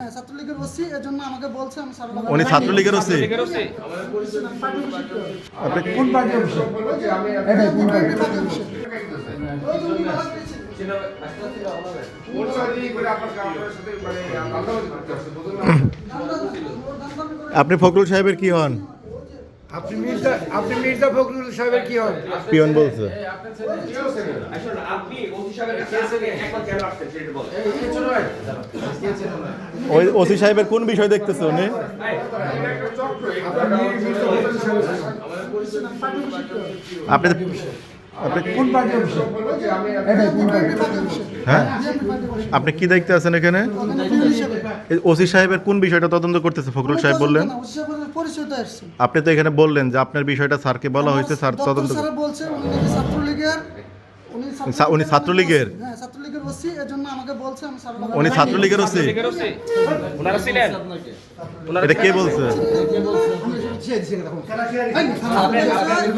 হ্যাঁ, ছাত্রলীগের ওসি এর জন্য আমাকে বলছে আমি সারলা উনি ছাত্রলীগের ওসি? আপনি কোন পার্টির ওসি এটা কোন আপনি ফখরুল সাহেবের কি হন? আপনি মির্জা আপনি মির্জা ফখরুল সাহেবের কি হন পিয়ন বলছে। ওই ওসি সাহেবের কোন বিষয় দেখতেছে উনি? আপনি আপনি কোন হ্যাঁ? আপনি কি দেখতে আছেন এখানে? ওসি সাহেবের কোন বিষয়টা তদন্ত করতেছে? ফখরুল সাহেব বললেন? আপনি তো এখানে বললেন যে আপনার বিষয়টা স্যারকে বলা হয়েছে স্যার তদন্ত স্যার বলছে উনি ছাত্রলীগের। উনি সা- উনি ছাত্রলীগের? হ্যাঁ ছাত্রলীগের ওসি এর আমাকে বলছে আমি সারলা উনি ছাত্রলীগের ওসি? ওসি? ওনারা ছিলেন? এটা কে? বলছে কে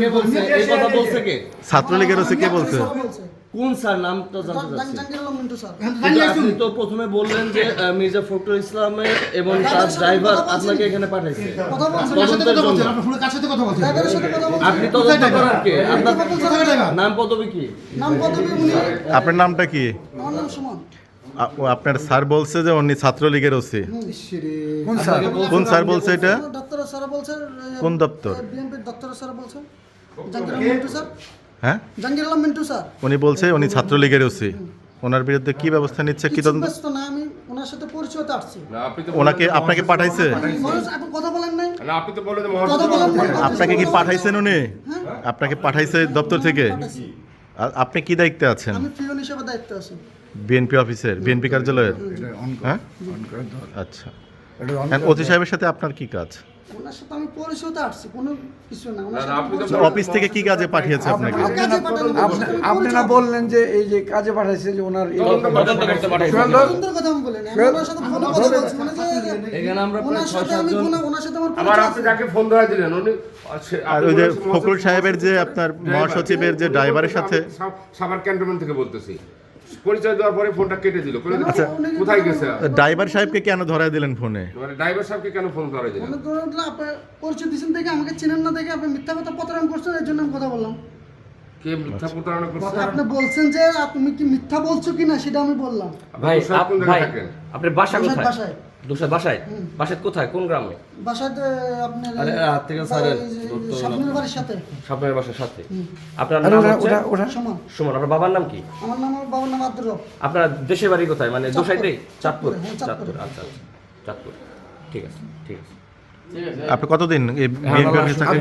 বলছে? এই কথা বলছে কে ছাত্রলীগের ওসি কে বলছে? কোন স্যার নামটা জানতে চাচ্ছি? আপনি তো প্রথমে বললেন যে মির্জা ফখরুল ইসলামের এবং তার ড্রাইভার আপনাকে এখানে পাঠাইছে। আপনি তদন্ত করার কে? আপনার নাম পদবি কি? নাম পদবি উনি আপনার নামটা কি? আপনার স্যার বলছে যে উনি ছাত্রলীগের ওসি। কোন স্যার? বলছে এটা? ডক্টর স্যার বলছে কোন দপ্তর? বিএনপির ডক্টর স্যার বলছে। হ্যাঁ? জাহাঙ্গীর আলম মিন্টু স্যার। উনি বলছে উনি ছাত্রলীগের ওসি। ওনার বিরুদ্ধে কি ব্যবস্থা নিচ্ছে কি তদন্ত ব্যস্ত না আমি ওনার সাথে পরিচয়তে আসছি। ওনাকে আপনাকে পাঠাইছে। আপনি কথা বলেন নাই। না, আপনি তো বললেন আপনাকে কি পাঠাইছেন উনি? আপনাকে পাঠাইছে দপ্তর থেকে? আপনি কি দায়িত্বে আছেন? আমি পিওন হিসেবে দায়িত্ব আছি। বিএনপি অফিসের বিএনপি কার্যালয়ের? হ্যাঁ? আচ্ছা। ওসি সাহেবের সাথে আপনার কি কাজ? ওনার সাথে আমি পরিচয়তে আসছি কোনো কিছু না। অফিস থেকে কি কাজে পাঠিয়েছে আপনাকে? আপনি আপনি না বললেন যে এই যে কাজে পাঠাইছে যে ওনার মানে ফখরুল সাহেবের যে আপনার মহাসচিবের যে ড্রাইভারের সাথে সাভার ক্যান্টনমেন্ট থেকে বলতেছি। পরিচয় দেওয়ার পরে ফোনটা কেটে দিল। কোথায় গেছে ড্রাইভার সাহেবকে কেন ধরায় দিলেন ফোনে? মানে ড্রাইভার সাহেবকে কেন ফোন ধরে দিলেন? পরিচয় দিচ্ছেন দেখে আমাকে চেনেন না দেখে আপনি মিথ্যা কথা প্রতারণ করছেন এর জন্য আমি কথা বললাম। কে মিথ্যা প্রতারণা করছে? আপনি বলছেন যে তুমি কি মিথ্যা বলছো কিনা সেটা আমি বললাম। ভাই ভাই আপনার বাসা কোথায়? বাসায়। বাসায়? বাসায় কোথায়? কোন গ্রামে? বাসায় আপনার আরে, হাত থেকে ছাড়েন। বাড়ির সাথে। বাসার সাথে? আপনার নাম ওটা হচ্ছে? ওটা ওটা সমান। আপনার বাবার নাম কি? আমার নাম আমার বাবার নাম আব্দুর রব আপনার দেশের বাড়ি কোথায়? মানে চাঁদপুর। হ্যাঁ, চাঁদপুর। আচ্ছা আচ্ছা। চাঁদপুর। ঠিক আছে ঠিক আছে। আপনি কতদিন এই বিএনপি অফিসে চাকরি